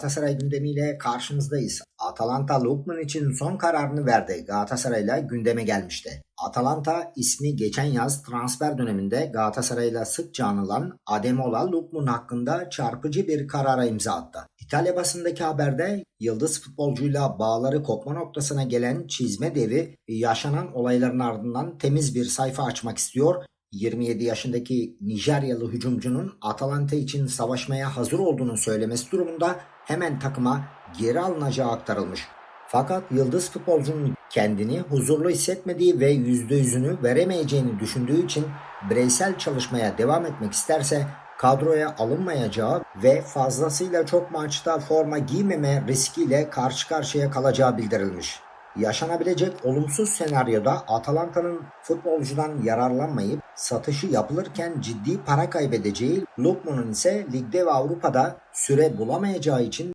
Galatasaray gündemiyle karşınızdayız. Atalanta Lukman için son kararını verdi. Galatasaray'la gündeme gelmişti. Atalanta ismi geçen yaz transfer döneminde Galatasaray'la sıkça anılan Ademola Lukman hakkında çarpıcı bir karara imza attı. İtalya basındaki haberde yıldız futbolcuyla bağları kopma noktasına gelen çizme devi yaşanan olayların ardından temiz bir sayfa açmak istiyor 27 yaşındaki Nijeryalı hücumcunun Atalanta için savaşmaya hazır olduğunu söylemesi durumunda hemen takıma geri alınacağı aktarılmış. Fakat yıldız futbolcunun kendini huzurlu hissetmediği ve %100'ünü veremeyeceğini düşündüğü için bireysel çalışmaya devam etmek isterse kadroya alınmayacağı ve fazlasıyla çok maçta forma giymeme riskiyle karşı karşıya kalacağı bildirilmiş. Yaşanabilecek olumsuz senaryoda Atalanta'nın futbolcudan yararlanmayıp satışı yapılırken ciddi para kaybedeceği, Lukman'ın ise ligde ve Avrupa'da süre bulamayacağı için